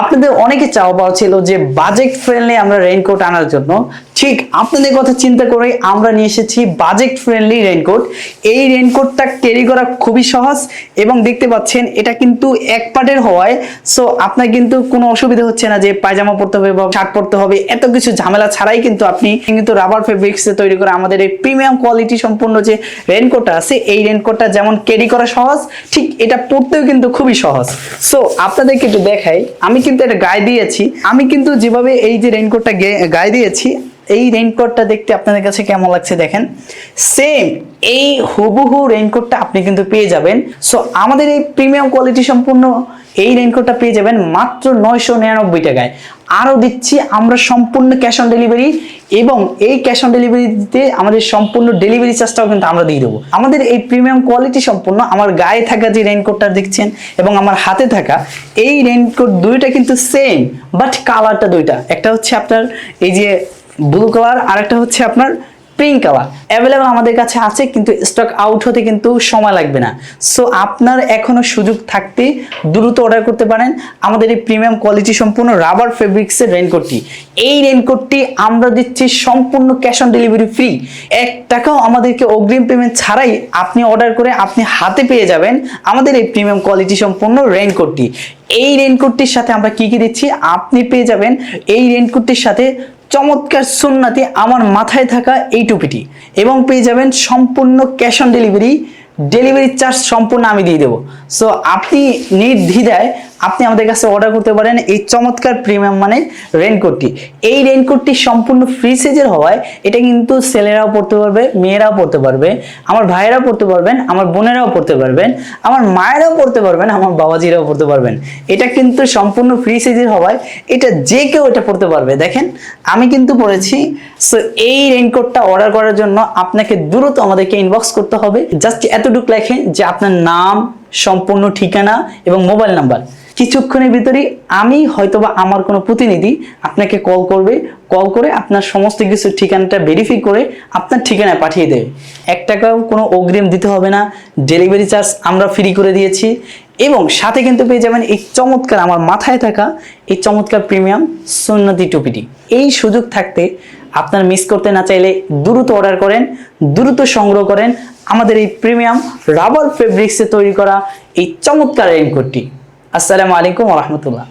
আপনাদের অনেকে চাওয়া পাওয়া ছিল যে বাজেট ফ্রেন্ডলি আমরা রেইনকোট আনার জন্য। ঠিক আপনাদের কথা চিন্তা করে আমরা নিয়ে এসেছি বাজেট ফ্রেন্ডলি রেইনকোট এই রেইনকোটটা ক্যারি করা খুবই সহজ এবং দেখতে পাচ্ছেন এটা কিন্তু এক পার্টের হওয়ায় সো আপনার কিন্তু কোনো অসুবিধা হচ্ছে না যে পায়জামা পরতে হবে বা শার্ট পরতে হবে, এত কিছু ঝামেলা ছাড়াই কিন্তু আপনি কিন্তু রাবার ফেব্রিক্সে তৈরি করে আমাদের এই প্রিমিয়াম কোয়ালিটি সম্পূর্ণ যে রেইনকোটটা আছে, এই রেইনকোটটা যেমন ক্যারি করা সহজ, ঠিক এটা পরতেও কিন্তু খুবই সহজ। সো আপনাদেরকে একটু দেখাই, আমি কিন্তু এটা গায়ে দিয়েছি, আমি কিন্তু যেভাবে এই যে রেইনকোটটা গায়ে দিয়েছি এই রেইনকোটটা দেখতে আপনাদের কাছে কেমন লাগছে দেখেন। সেম এই হুবহু রেইনকোটটা আপনি কিন্তু পেয়ে যাবেন। সো আমাদের এই প্রিমিয়াম কোয়ালিটি সম্পূর্ণ এই রেইনকোটটা পেয়ে যাবেন মাত্র নয়শো নিরানব্বই টাকায়। আরও দিচ্ছি, আমরা সম্পূর্ণ ক্যাশ অন ডেলিভারি এবং এই ক্যাশ অন ডেলিভারি দিতে আমাদের সম্পূর্ণ ডেলিভারি চার্জটাও কিন্তু আমরা দিয়ে দেবো। আমাদের এই প্রিমিয়াম কোয়ালিটি সম্পূর্ণ আমার গায়ে থাকা যে রেইনকোটটা দেখছেন এবং আমার হাতে থাকা, এই রেইনকোট দুইটা কিন্তু সেম বাট কালারটা দুইটা। একটা হচ্ছে আপনার এই যে ব্লু কালার আর একটা হচ্ছে আপনার পিঙ্ক কালার অ্যাভেলেবল আমাদের কাছে আছে, কিন্তু স্টক আউট হতে কিন্তু সময় লাগবে না। সো আপনার এখনও সুযোগ থাকতে দ্রুত অর্ডার করতে পারেন। আমাদের এই প্রিমিয়াম কোয়ালিটি সম্পূর্ণ রাবার ফেব্রিক্সের রেনকোটটি এই রেনকোটটি আমরা দিচ্ছি সম্পূর্ণ ক্যাশ অন ডেলিভারি ফ্রি এক টাকাও আমাদেরকে অগ্রিম পেমেন্ট ছাড়াই আপনি অর্ডার করে আপনি হাতে পেয়ে যাবেন আমাদের এই প্রিমিয়াম কোয়ালিটি সম্পূর্ণ রেনকোটটি এই রেনকোটটির সাথে আমরা কি কি দিচ্ছি? আপনি পেয়ে যাবেন এই রেনকোটটির সাথে চমৎকার সুন্নাতি আমার মাথায় থাকা এই টুপিটি। এবং পেয়ে যাবেন সম্পূর্ণ cash on delivery delivery charge সম্পূর্ণ আমি দিয়ে দেবো। সো আপনি নির্দ্বিধায় আপনি আমাদের কাছে অর্ডার করতে পারেন এই চমৎকার প্রিমিয়াম মানে রেনকোটটি এই রেনকোটটি সম্পূর্ণ ফ্রি সাইজের হওয়ায় এটা কিন্তু ছেলেরাও পড়তে পারবে, মেয়েরাও পড়তে পারবে, আমার ভাইয়েরাও পড়তে পারবেন, আমার বোনেরাও পড়তে পারবেন, আমার মায়েরাও পড়তে পারবেন, আমার বাবাজিরাও পড়তে পারবেন। এটা কিন্তু সম্পূর্ণ ফ্রি সাইজের হওয়ায় এটা যে কেউ এটা পড়তে পারবে। দেখেন, আমি কিন্তু পড়েছি সো এই রেইনকোটটা অর্ডার করার জন্য আপনাকে দ্রুত আমাদেরকে ইনবক্স করতে হবে। জাস্ট এতটুকু লেখেন যে আপনার নাম সম্পূর্ণ ঠিকানা এবং মোবাইল নাম্বার। কিছুক্ষণের ভিতরে আমি হয়তোবা আমার কোনো প্রতিনিধি আপনাকে কল করবে, কল করে আপনার সমস্ত কিছু ঠিকানাটা ভেরিফাই করে আপনার ঠিকানায় পাঠিয়ে দেবে। এক টাকাও কোনো অগ্রিম দিতে হবে না ডেলিভারি চার্জ আমরা ফ্রি করে দিয়েছি এবং সাথে কিন্তু পেয়ে যাবেন এই চমৎকার, আমার মাথায় থাকা এই চমৎকার প্রিমিয়াম সুন্নতি টুপিটি। এই সুযোগ থাকতে আপনার মিস করতে না চাইলে দ্রুত অর্ডার করেন, দ্রুত সংগ্রহ করেন আমাদের এই প্রিমিয়াম রাবার ফেব্রিক্সে তৈরি করা এই চমৎকার রেইনকোটটি আসসালামু আলাইকুম রহমতুল্লাহ।